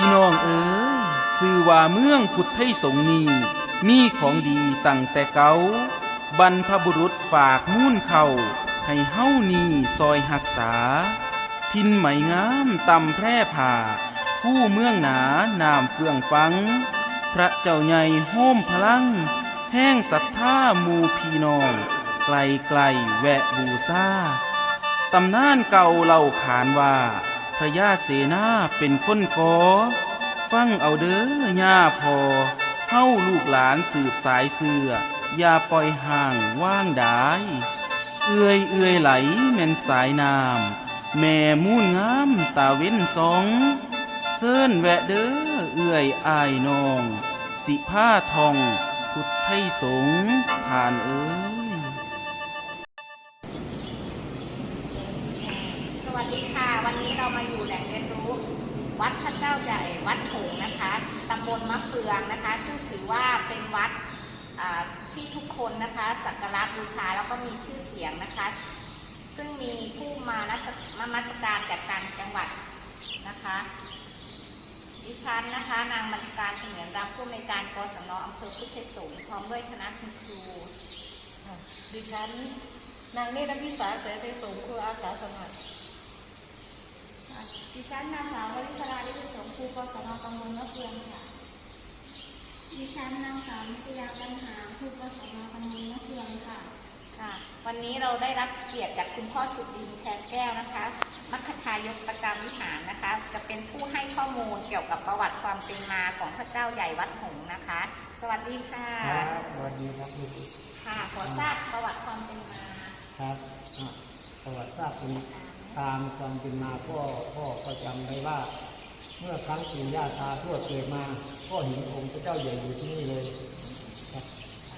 พี่น้องเอ๋ยสื่อว่าเมืองพุทธไทยสงนีมีของดีตั้งแต่เก่าบรรพบุรุษฝากมุ่นเข้าให้เฮ้านีซอยหักษา ทินไหมงามตำแพร่ผ่า ผู้เมืองหนาน้ำเฟื่องฟัง พระเจ้าใหญ่โห้มพลัง แห้งศรัทธามูพี่น้อง ไกลไกลแวะบูซาตำนานเก่าเล่าขานว่า พระยาเสนาเป็นคนกอ ฟังเอาเด้อย่าพอเฮ้าลูกหลานสืบสายเสืออย่าปล่อยห่างว่างดายเอื้อยเอื้อยไหลแม่นสายน้ำแม่มูนงามตาเว้นสองเซิ้นแวะเด้อเอื้อยอายนอง สิผ้าทอง พุทธไทยสงทานเอ้ย วัสดีค่ะ วันนี้เรามาอยู่แหล่งเรียนรู้ วัดพระเจ้าใหญ่วัดหงนะคะตำบลมะเฟืองนะคะ ซึ่งถือว่าเป็นวัดที่ทุกคนนะคะสักการะบูชาแล้วก็มีชื่อเสียงนะคะ ซึ่งมีผู้มานัสมามัสการจากต่างจังหวัดนะคะ ดิฉันนะคะ นางมาริการเสมียนรับผู้ในการกศนอำเภอพุทธไทยสงฆ์พร้อมด้วยคณะคุณครูดิฉันนางเนตรพิสาเสยไทยสงฆ์ครูอาสาสมัคร ดิฉันนางสาววริศราลิขิตสงครูกศนตำบลมะเฟืองค่ะ ดิฉันนางสาวนิตยาปัญหาครูกศนตำบลมะเฟืองค่ะ ค่ะ วันนี้เราได้รับเกียรติจากคุณพ่อสุดินแทนแก้วนะคะมัคคทายกประจำวิหารนะคะ จะเป็นผู้ให้ข้อมูลเกี่ยวกับประวัติความเป็นมาของพระเจ้าใหญ่วัดหงส์นะคะ สวัสดีค่ะครับสวัสดีครับลูกค่ะขอทราบประวัติความเป็นมาครับอะ ประวัติทราบเป็นตามความเป็นมาพ่อพ่อก็จำได้ว่า เมื่อครั้งปู่ย่าตาทวดเกิดมาก็เห็นองค์พระเจ้าใหญ่อยู่ที่นี่เลย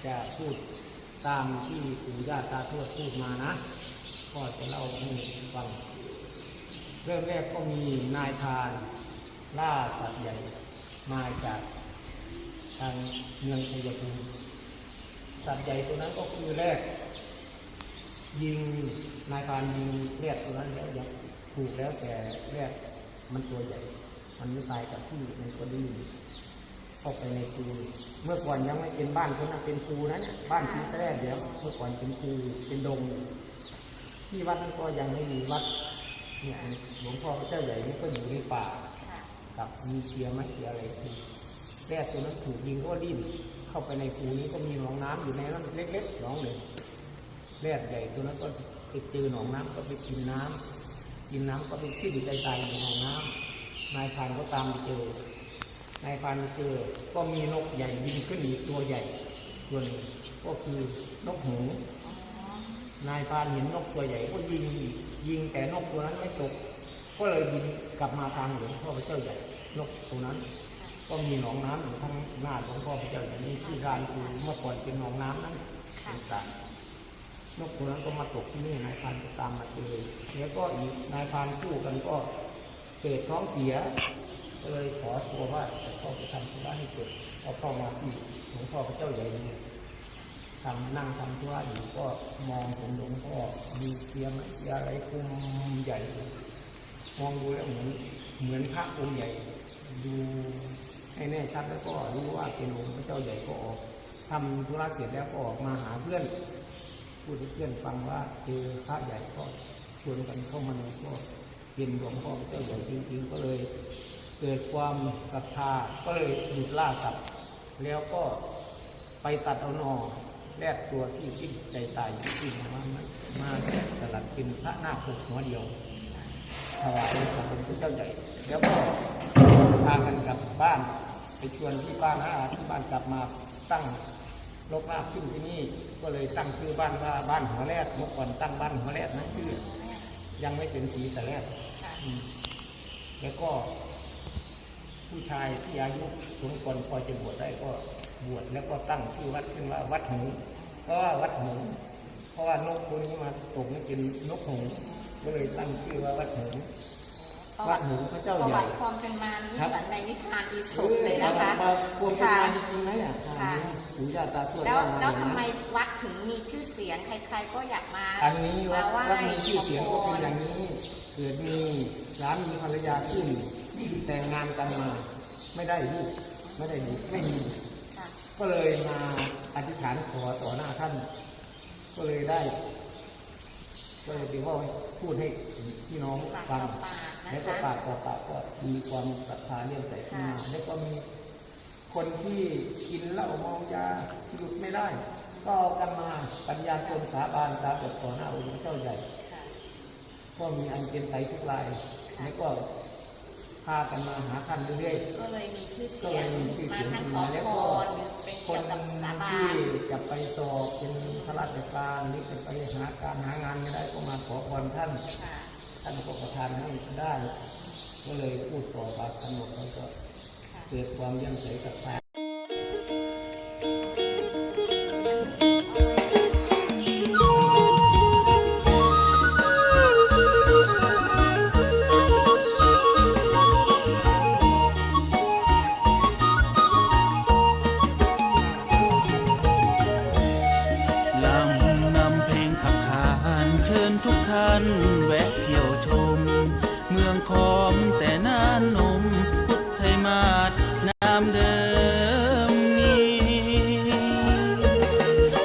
จะพูดตามที่ปู่ย่าตาทวดพูดมานะพ่อจะเล่าให้ฟังเริ่มแรกก็มีนายพานล่าสัตว์ใหญ่มาจากทางเมืองชัยภูมิสัตว์ใหญ่ตัวนั้นก็คือแรก ยิงนายพรานยิงแรกตัวนั้นแล้วยังถูกแล้วแต่แรกมันตัวใหญ่ มันไม่ตายกับที่มันก็ดิ้นเข้าไปในคูเมื่อก่อนยังไม่เป็นบ้านคนนั้นเป็นคูนะเนี่ยบ้านซีแรกเดี๋ยวเมื่อก่อนเป็นคูเป็นดง ที่วัดนั้ก็ยังไม่มีวัดเนี่ยหลวงพ่อพระเจ้าใหญ่นี่ก็อยู่ในป่ากับมีเชียร์ไหมเชียร์อะไรคือแรกตัวนั้นถูกยิงก็ดิ้นเข้าไปในคูนี้ก็มีหนองน้ำอยู่ในนั้นเล็กๆหนองหนึ่ง แรกใหญ่ตัวนั้นก็ไปเจอหนองน้ำก็ไปกินน้ำกินน้ำก็ไปสิ้นใจตายในหนองน้ำนายพานก็ตามไปเจอนายพานไปเจอ ก็มีนกใหญ่บินขึ้นอีกตัวใหญ่ตัวนึงก็คือนกหงส์นายพานเห็นนกตัวใหญ่ก็ยิงยิงแต่นกตัวนั้นไม่ตก ก็เลยบินกลับมาทางหลวงพ่อพระเจ้าใหญ่นกตัวนั้น ก็มีหนองน้ำอยู่ข้างหน้าหลวงพ่อพระเจ้าใหญ่นี่ที่ร้านคือเมื่อก่อนเป็นหนองน้ำนั้นเป็นสระ นกตัวนั้นก็มาตกที่นี่นายพรานก็ตามมาเจอแล้วก็อีกนายพรานคู่กันก็เกิดท้องเสียก็เลยขอตัวว่าจะเข้าไปทำธุระให้เสร็จเอาเข้ามาที่หลวงพ่อพระเจ้าใหญ่นี่ทำนั่งทำธุระอยู่ก็มองถึงหลวงพ่อมีเตียงมีอะไรคุมใหญ่ มองดูแล้วเหมือนเหมือนพระองค์ใหญ่ดูให้แน่ชัดแล้วก็รู้ว่าเป็นองค์พระเจ้าใหญ่ก็ออกทำธุระเสร็จแล้วก็ออกมาหาเพื่อน พูดให้เพื่อนฟังว่าเจอพระใหญ่ก็ชวนกันเข้ามาในก็เป็นหลวงพ่อเจ้าใหญ่จริงๆ ก็เลยเกิดความศรัทธาก็เลยหยุดล่าสัตว์แล้วก็ไปตัดเอาหนอแรกตัวที่สิ้นใจตายที่สิ้นมามามาสลัดเป็นพระนาคปกหัวเดียวถวายกับพระเจ้าใหญ่ แล้วก็พากันกลับบ้านไปชวนที่บ้านอาที่บ้านกลับมาตั้ง ลกลาบขึ้นที่นี่ก็เลยตั้งชื่อบ้านว่าบ้านหัวแรกเมื่อก่อนตั้งบ้านหัวแรกนั้นชื่อยังไม่เป็นสีแต่แรกค่ะอืมแล้วก็ ผู้ชายที่อายุสมควรพอจะบวชได้ก็บวชแล้วก็ตั้งชื่อวัดขึ้นว่าวัดหงส์เพราะว่าวัดหงส์เพราะว่านกตัวนี้มาตกนี่เป็นนกหงส์ก็เลยตั้งชื่อว่าวัดหงส์ประวัวัดติหงส์พระเจ้าประใหวัญ่ติความเป็นมานี่ครับเหมือนในนิทานอีสปเลยนะคะมาควรเป็นค่ะมาจริงๆไหมอะ ค่ะปู่ย่าตาทวดแล้วว่ามาแล้วอย่างทำนั้นไมวัดถึงมีชื่อเสียง ใครๆก็อยากมาอันนี้วัดมาไหว้วัดมีชื่อเสียงก็เป็นขพรอย่างนี้ เกิดมีสามีภรรยาขึ้นที่แต่งงานกันมา ไม่ได้ลูกไม่ได้ลูกไม่มีค่ะก็เลยมาอธิษฐานขอต่อหน้าท่าน ก็เลยได้ ก็เลยเป็นว่าพูดให้พี่น้องปากฟังต่อปากนะแล้วก็คะปากต่อปากก็มีความศรัทธาเลื่อมใสขึ้นมาค่ะแล้วก็มี คนที่กินเหล้าเมายาหยุดไม่ได้ ก็เอากันมาปัญญาตนสาบานสาบทต่อหน้าองค์เจ้าใหญ่ค่ะก็มีอันเป็นไทยทุกรายแล้วก็พากันมาหาท่านเรื่อยก็เลยมีชื่อๆเสีก็ยเลงยมีชื่อมาเสียงทั้งขึ้นขอมาแล้วพก็รเป็นคเกี่ยนวกับสาบาที่นจะไปสอบเป็นข้าราชการนี่จะไปหาการหางานไม่ได้ก็มาขอพรท่านค่ะท่านก็ประทานให้ได้ ก็เลยพูดต่อปากท่านบอกแล้วก็ค่ะ เกิดความเยี่ยมใสศรัทธา ศงามเดิมมี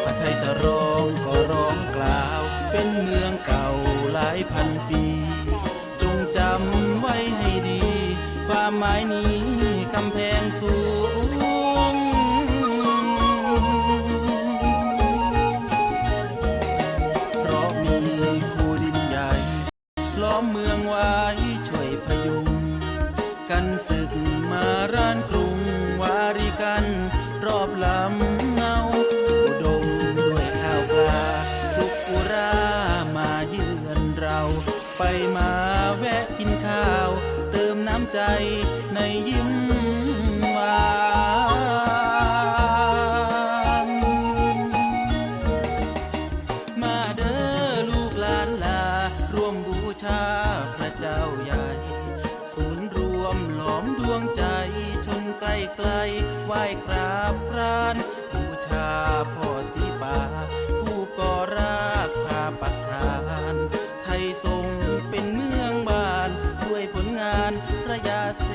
พระไทยสรองก็ร้องกล่าว เป็นเมืองเก่าหลายพันปี จงจำไว้ให้ดี ความหมายนี้กำแพงสูง เพราะมีคูดินใหญ่ ล้อมเมืองไว้ช่วยพยุงกันศึกมาร้าน ยิ้มหวานมาเด้อลูกหลานลา ร่วมบูชาพระเจ้าใหญ่ ศูนย์รวมหลอมดวงใจ ชนใกล้ไกลไหว้กราบพรานบูชาพ่อสีปาผู้ก่อรากพาปักคานไทยทรงเป็นเมืองบ้าน ด้วยผลงานพระยาเส